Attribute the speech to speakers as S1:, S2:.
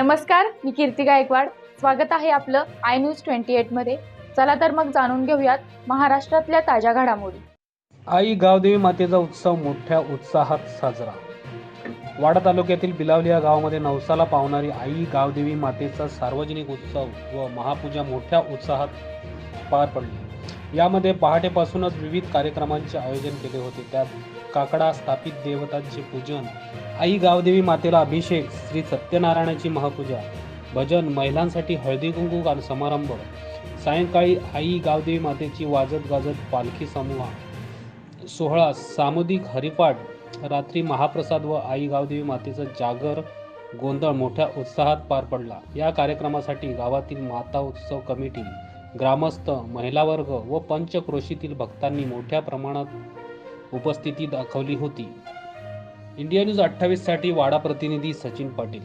S1: नमस्कार मी कीर्ती गायकवाड. स्वागत आहे आपलं आय न्यूज ट्वेंटी एटमध्ये चला तर मग जाणून घेऊयात महाराष्ट्रातल्या ताज्या घडामोडी.
S2: आई गावदेवी मातेचा उत्सव मोठ्या उत्साहात साजरा. वाडा तालुक्यातील बिलावली या गावामध्ये नवसाला पावणारी आई गावदेवी मातेचा सार्वजनिक उत्सव व महापूजा मोठ्या उत्साहात पार पडली. यामध्ये पहाटेपासूनच विविध कार्यक्रमांचे आयोजन केले होते. त्यात काकडा स्थापित देवतांचे पूजन आई गावदेवी मातेला अभिषेक श्री सत्यनारायणाची महापूजा भजन महिलांसाठी हळदी कुंकू समारंभ सायंकाळी आई गावदेवी मातेची वाजत गाजत पालखी समूह सोहळा सामुदिक हरिपाठ रात्री महाप्रसाद व आई गावदेवी मातेचा जागर गोंधळ मोठ्या उत्साहात पार पडला. या कार्यक्रमासाठी गावातील माता उत्सव कमिटी ग्रामस्थ महिला वर्ग व पंचक्रोशीतील भक्तांनी मोठ्या प्रमाणात उपस्थिती दाखवली होती. इंडिया न्यूज अठ्ठावीससाठी वाडा प्रतिनिधी सचिन पाटील.